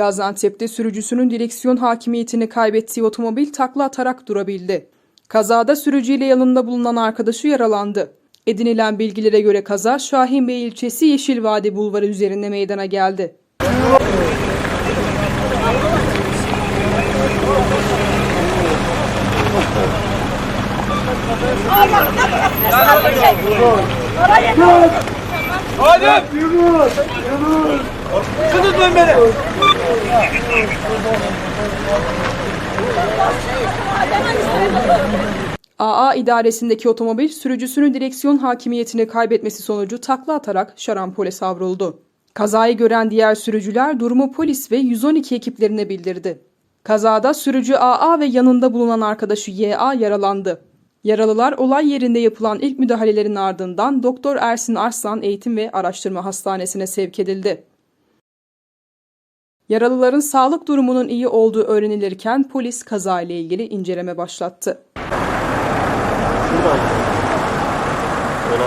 Gaziantep'te sürücüsünün direksiyon hakimiyetini kaybettiği otomobil takla atarak durabildi. Kazada sürücüyle yanında bulunan arkadaşı yaralandı. Edinilen bilgilere göre kaza Şahinbey ilçesi Yeşilvadi Bulvarı üzerinde meydana geldi. Adem! Yunus! Yunus! Tutun beni! AA idaresindeki otomobil sürücüsünün direksiyon hakimiyetini kaybetmesi sonucu takla atarak şarampole savruldu. Kazayı gören diğer sürücüler durumu polis ve 112 ekiplerine bildirdi. Kazada sürücü AA ve yanında bulunan arkadaşı YA yaralandı. Yaralılar olay yerinde yapılan ilk müdahalelerin ardından Doktor Ersin Arslan Eğitim ve Araştırma Hastanesi'ne sevk edildi. Yaralıların sağlık durumunun iyi olduğu öğrenilirken polis kazayla ilgili inceleme başlattı. Şuradan. Öyle